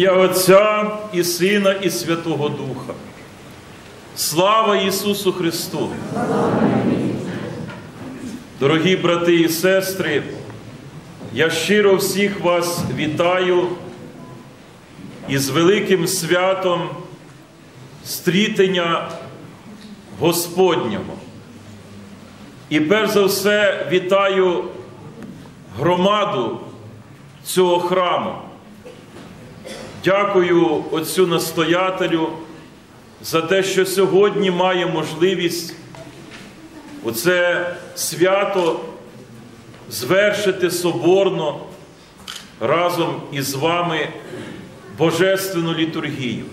Ім'я Отця і Сина, і Святого Духа. Слава Ісусу Христу! Дорогі брати і сестри, я щиро всіх вас вітаю із великим святом стрітення Господнього. І перш за все вітаю громаду цього храму. Дякую отцю настоятелю за те, що сьогодні має можливість оце свято звершити соборно разом із вами Божественну літургію.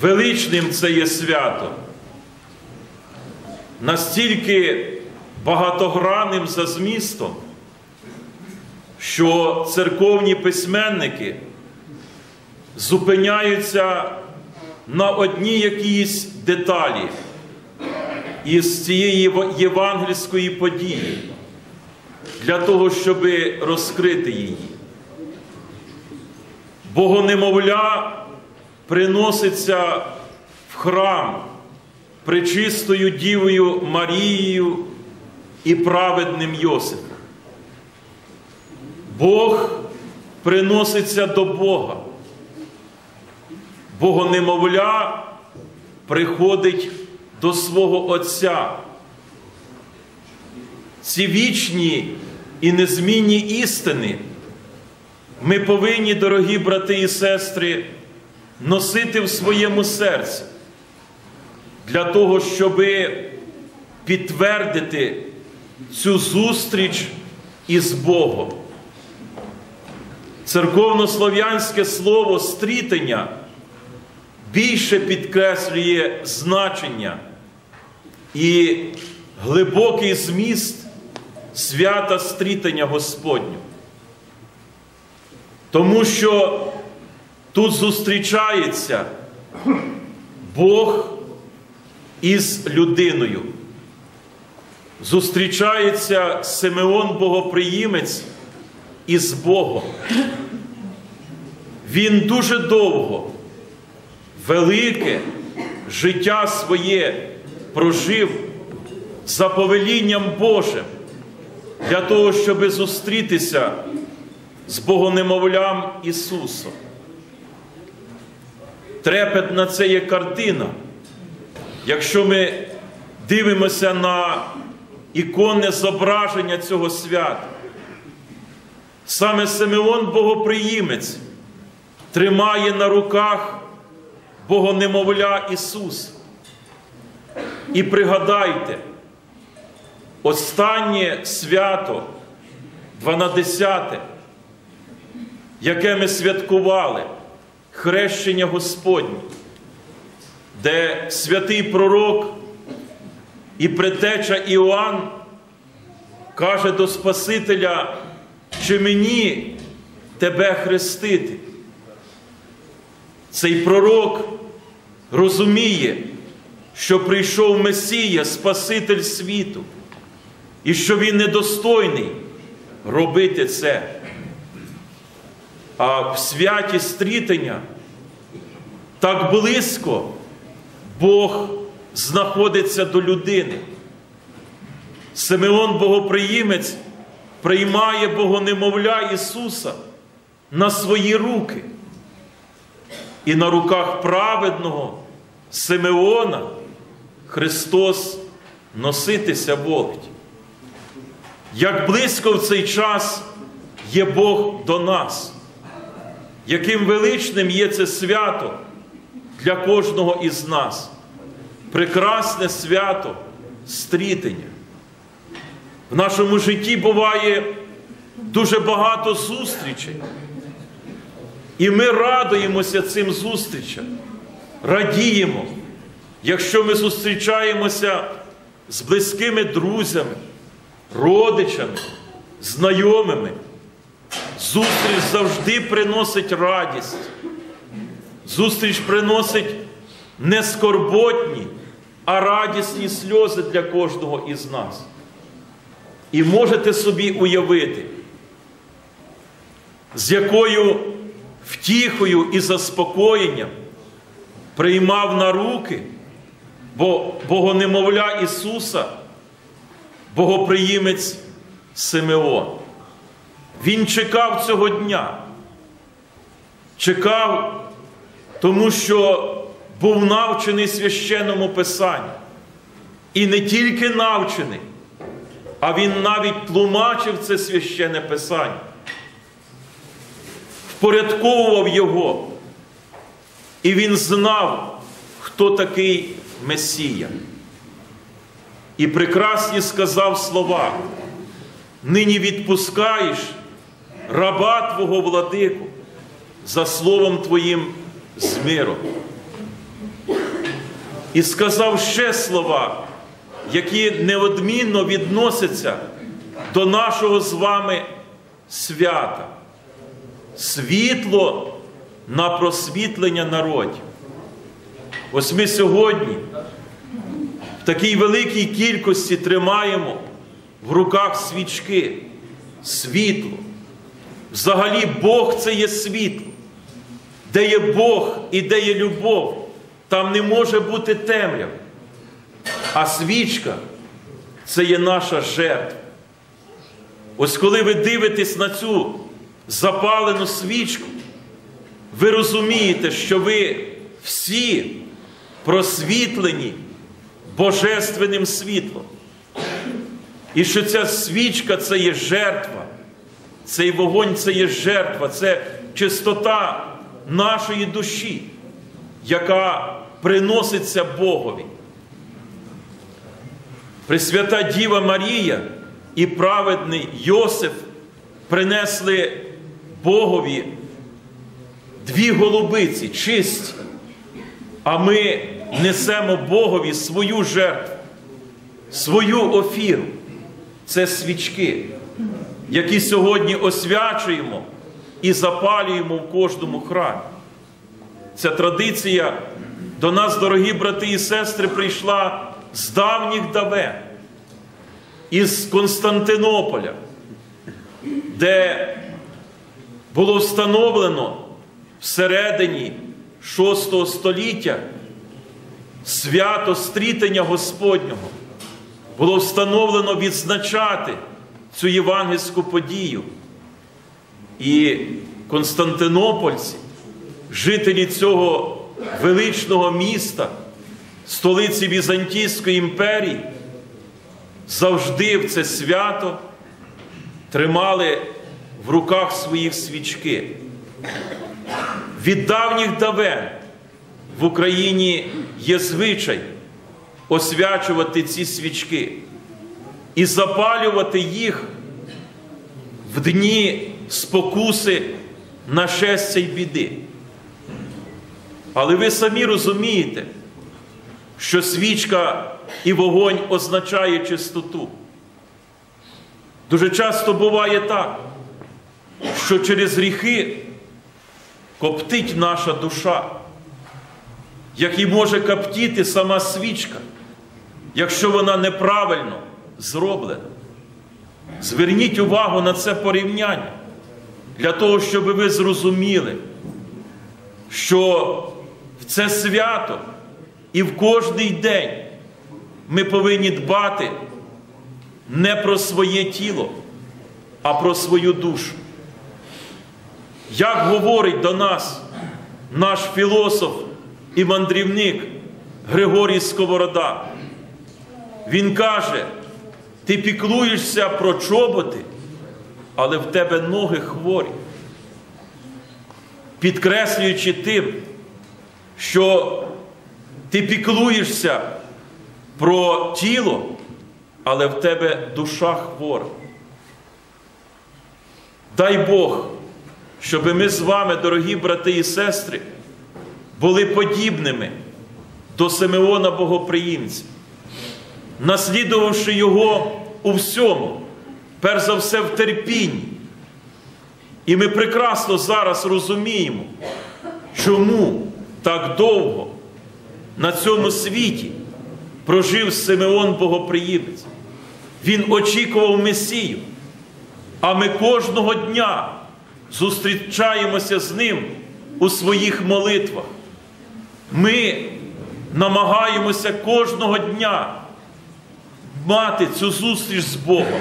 Величним це є свято, настільки багатогранним за змістом, що церковні письменники зупиняються на одній якійсь деталі із цієї євангельської події для того, щоб розкрити її. Богонемовля приноситься в храм пречистою Дівою Марією і праведним Йосипом. Бог приноситься до Бога. Богонемовля приходить до свого Отця. Ці вічні і незмінні істини ми повинні, дорогі брати і сестри, носити в своєму серці для того, щоб підтвердити цю зустріч із Богом. Церковнослов'янське слово стрітення більше підкреслює значення і глибокий зміст свята стрітення Господню. Тому що тут зустрічається Бог із людиною. Зустрічається Симеон Богоприємець із Богом. Він дуже довго, велике життя своє прожив за повелінням Божим для того, щоб зустрітися з Богонемовлям Ісусом. Трепетна це є картина. Якщо ми дивимося на іконне зображення цього свята, саме Симеон Богоприємець тримає на руках Богонемовля Ісус. І пригадайте, останнє свято, 12, яке ми святкували, хрещення Господнє, де святий пророк і предтеча Іоанн каже до Спасителя, чи мені тебе хрестити. Цей пророк розуміє, що прийшов Месія, Спаситель світу, і що він недостойний робити це. А в святі стрітення так близько Бог знаходиться до людини. Симеон Богоприємець приймає Богонемовля Ісуса на свої руки. І на руках праведного Симеона Христос носитися волить. Як близько в цей час є Бог до нас, яким величним є це свято для кожного із нас, прекрасне свято стрітення. В нашому житті буває дуже багато зустрічей. І ми радуємося цим зустрічам, радіємо, якщо ми зустрічаємося з близькими друзями, родичами, знайомими. Зустріч завжди приносить радість. Зустріч приносить не скорботні, а радісні сльози для кожного із нас. І можете собі уявити, з якою втіхою і заспокоєнням приймав на руки бо богонемовля Ісуса, богоприємець Симеон. Він чекав цього дня. Чекав, тому що був навчений священному Писанню. І не тільки навчений, а він навіть тлумачив це священне Писання, впорядковував його. І він знав, хто такий Месія. І прекрасні сказав слова, нині відпускаєш раба Твого владику за словом Твоїм з миром. І сказав ще слова, які неодмінно відносяться до нашого з вами свята. Світло на просвітлення народів. Ось ми сьогодні в такій великій кількості тримаємо в руках свічки, світло. Взагалі Бог це є світло. Де є Бог і де є любов, там не може бути темряв. А свічка це є наша жертва. Ось коли ви дивитесь на цю запалену свічку, ви розумієте, що ви всі просвітлені божественним світлом. І що ця свічка це є жертва, цей вогонь це є жертва, це чистота нашої душі, яка приноситься Богові. Пресвята Діва Марія і праведний Йосиф принесли Богові дві голубиці чисті, а ми несемо Богові свою жертву, свою офіру. Це свічки, які сьогодні освячуємо і запалюємо в кожному храмі. Ця традиція до нас, дорогі брати і сестри, прийшла з давніх давен, із Константинополя, де було встановлено всередині VI століття свято стрітення Господнього. Було встановлено відзначати цю євангельську подію. І Константинопольці, жителі цього величного міста, столиці Візантійської імперії, завжди в це свято тримали в руках своїх свічки. Від давніх давен в Україні є звичай освячувати ці свічки і запалювати їх в дні спокуси, нашестя й біди. Але ви самі розумієте, що свічка і вогонь означає чистоту. Дуже часто буває так, що через гріхи коптить наша душа, як і може коптіти сама свічка, якщо вона неправильно зроблена. Зверніть увагу на це порівняння для того, щоб ви зрозуміли, що в це свято і в кожний день ми повинні дбати не про своє тіло, а про свою душу. Як говорить до нас наш філософ і мандрівник Григорій Сковорода, він каже, ти піклуєшся про чоботи, але в тебе ноги хворі, підкреслюючи тим, що ти піклуєшся про тіло, але в тебе душа хвора. Дай Бог, щоб ми з вами, дорогі брати і сестри, були подібними до Симеона Богоприємця, наслідувавши його у всьому, перш за все в терпінні. І ми прекрасно зараз розуміємо, чому так довго на цьому світі прожив Симеон Богоприємець. Він очікував Месію. А ми кожного дня зустрічаємося з Ним у своїх молитвах. Ми намагаємося кожного дня мати цю зустріч з Богом.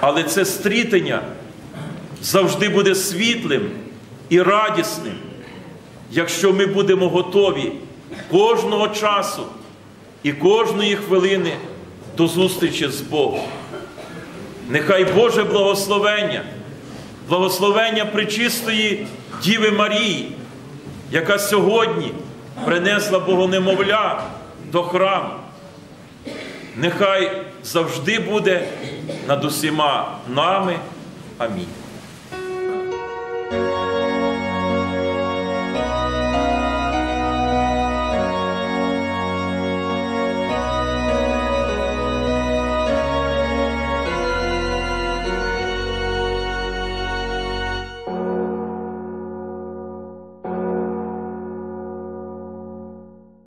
Але це стрітення завжди буде світлим і радісним, якщо ми будемо готові кожного часу і кожної хвилини до зустрічі з Богом. Нехай Боже благословення, благословення причистої Діви Марії, яка сьогодні принесла Богонемовля до храму. Нехай завжди буде над усіма нами. Амінь.